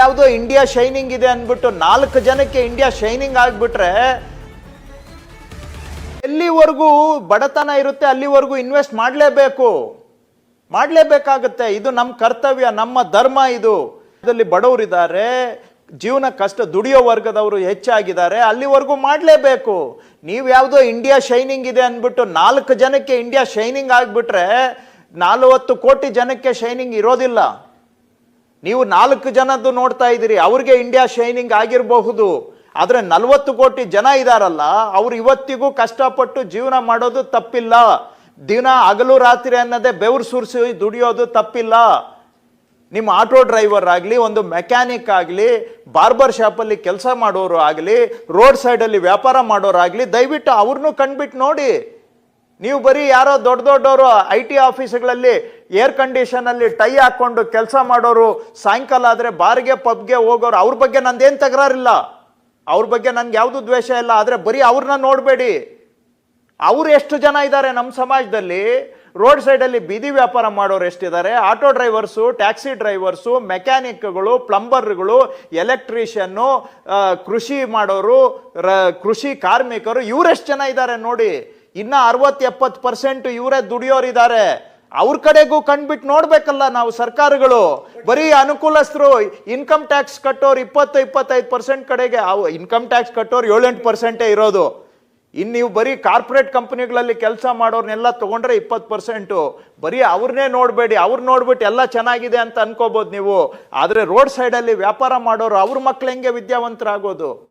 ಯಾವುದೋ India shining ಇದೆ ಅಂದ್ಬಿಟ್ಟು ನಾಲ್ಕು ಜನಕ್ಕೆ ಇಂಡಿಯಾ ಶೈನಿಂಗ್ ಆಗಿಬಿಟ್ರೆ ಎಲ್ಲಿವರೆಗೂ ಬಡತನ ಇರುತ್ತೆ, ಅಲ್ಲಿವರೆಗೂ ಇನ್ವೆಸ್ಟ್ ಮಾಡಲೇಬೇಕು. ಮಾಡಲೇಬೇಕಾಗುತ್ತೆ. ಇದು ನಮ್ಮ ಕರ್ತವ್ಯ, ನಮ್ಮ ಧರ್ಮ ಇದು. ಇದರಲ್ಲಿ ಬಡವರಿದ್ದಾರೆ, ಜೀವನ ಕಷ್ಟ ದುಡಿಯೋ ವರ್ಗದವರು ಹೆಚ್ಚಾಗಿದ್ದಾರೆ, ಅಲ್ಲಿವರೆಗೂ ಮಾಡಲೇಬೇಕು. ನೀವು ಯಾವುದೋ ಇಂಡಿಯಾ ಶೈನಿಂಗ್ ಇದೆ ಅಂದ್ಬಿಟ್ಟು ನಾಲ್ಕು ಜನಕ್ಕೆ ಇಂಡಿಯಾ ಶೈನಿಂಗ್ ಆಗಿಬಿಟ್ರೆ ನಲವತ್ತು ಕೋಟಿ ಜನಕ್ಕೆ ಶೈನಿಂಗ್ ಇರೋದಿಲ್ಲ. ನೀವು ನಾಲ್ಕು ಜನದ್ದು ನೋಡ್ತಾ ಇದ್ದೀರಿ, ಅವ್ರಿಗೆ ಇಂಡಿಯಾ ಶೈನಿಂಗ್ ಆಗಿರಬಹುದು, ಆದರೆ ನಲವತ್ತು ಕೋಟಿ ಜನ ಇದ್ದಾರಲ್ಲ ಅವ್ರು ಇವತ್ತಿಗೂ ಕಷ್ಟಪಟ್ಟು ಜೀವನ ಮಾಡೋದು ತಪ್ಪಿಲ್ಲ. ದಿನ ಹಗಲು ರಾತ್ರಿ ಅನ್ನೋದೇ ಬೆವರು ಸುರಿಸಿ ದುಡಿಯೋದು ತಪ್ಪಿಲ್ಲ. ನಿಮ್ಮ ಆಟೋ ಡ್ರೈವರ್ ಆಗಲಿ, ಒಂದು ಮೆಕ್ಯಾನಿಕ್ ಆಗಲಿ ಬಾರ್ಬರ್ ಶಾಪಲ್ಲಿ ಕೆಲಸ ಮಾಡೋರು ಆಗಲಿ ರೋಡ್ ಸೈಡಲ್ಲಿ ವ್ಯಾಪಾರ ಮಾಡೋರಾಗಲಿ ದಯವಿಟ್ಟು ಅವ್ರನ್ನೂ ಕಂಡುಬಿಟ್ಟು ನೋಡಿ. ನೀವು ಬರೀ ಯಾರೋ ದೊಡ್ಡ ದೊಡ್ಡವರು ಐ ಟಿ ಆಫೀಸ್ಗಳಲ್ಲಿ ಏರ್ ಕಂಡೀಷನಲ್ಲಿ ಟೈ ಹಾಕ್ಕೊಂಡು ಕೆಲಸ ಮಾಡೋರು ಸಾಯಂಕಾಲ ಆದರೆ ಬಾರ್ಗೆ, ಪಬ್ಗೆ ಹೋಗೋರು ಅವ್ರ ಬಗ್ಗೆ ನಂದೇನು ತಕರಾರಿಲ್ಲ ಅವ್ರ ಬಗ್ಗೆ ನನ್ಗೆ ಯಾವುದು ದ್ವೇಷ ಇಲ್ಲ, ಆದರೆ ಬರೀ ಅವ್ರನ್ನ ನೋಡಬೇಡಿ. ಅವ್ರು ಎಷ್ಟು ಜನ ಇದ್ದಾರೆ ನಮ್ಮ ಸಮಾಜದಲ್ಲಿ? ರೋಡ್ ಸೈಡಲ್ಲಿ ಬೀದಿ ವ್ಯಾಪಾರ ಮಾಡೋರು ಎಷ್ಟಿದ್ದಾರೆ ಆಟೋ ಡ್ರೈವರ್ಸು, ಟ್ಯಾಕ್ಸಿ ಡ್ರೈವರ್ಸು, ಮೆಕ್ಯಾನಿಕ್ಗಳು, ಪ್ಲಂಬರ್ಗಳು, ಎಲೆಕ್ಟ್ರಿಷಿಯನ್ನು ಕೃಷಿ ಮಾಡೋರು, ರ- ಕೃಷಿ ಕಾರ್ಮಿಕರು ಇವರೆಷ್ಟು ಜನ ಇದ್ದಾರೆ ನೋಡಿ? ಇನ್ನ ಅರವತ್ತು ಎಪ್ಪತ್ತು ಪರ್ಸೆಂಟ್ ಇವರೇ ದುಡಿಯೋರಿದ್ದಾರೆ ಅವ್ರ ಕಡೆಗೂ ಕಣ್ಬಿಟ್ಟು ನೋಡ್ಬೇಕಲ್ಲ ನಾವು ಸರ್ಕಾರಗಳು. ಬರೀ ಅನುಕೂಲಸ್ಥರು ಇನ್ಕಮ್ ಟ್ಯಾಕ್ಸ್ ಕಟ್ಟೋರು ಇಪ್ಪತ್ತು, ಇಪ್ಪತ್ತೈದು ಪರ್ಸೆಂಟ್ ಕಡೆಗೆ ಅವು ಇನ್ಕಮ್ ಟ್ಯಾಕ್ಸ್ ಕಟ್ಟೋರು ಏಳೆಂಟು ಪರ್ಸೆಂಟೇ ಇರೋದು. ಇನ್ನು ನೀವು ಬರೀ ಕಾರ್ಪೊರೇಟ್ ಕಂಪ್ನಿಗಳಲ್ಲಿ ಕೆಲಸ ಮಾಡೋರ್ನೆಲ್ಲ ತಗೊಂಡ್ರೆ ಇಪ್ಪತ್ತು ಪರ್ಸೆಂಟು ಬರೀ ಅವ್ರನ್ನೇ ನೋಡಬೇಡಿ, ಅವ್ರು ನೋಡ್ಬಿಟ್ಟು ಎಲ್ಲ ಚೆನ್ನಾಗಿದೆ ಅಂತ ಅನ್ಕೋಬೋದು ನೀವು. ಆದರೆ ರೋಡ್ ಸೈಡಲ್ಲಿ ವ್ಯಾಪಾರ ಮಾಡೋರು ಅವ್ರ ಮಕ್ಳು ಹೆಂಗೆ ವಿದ್ಯಾವಂತರಾಗೋದು?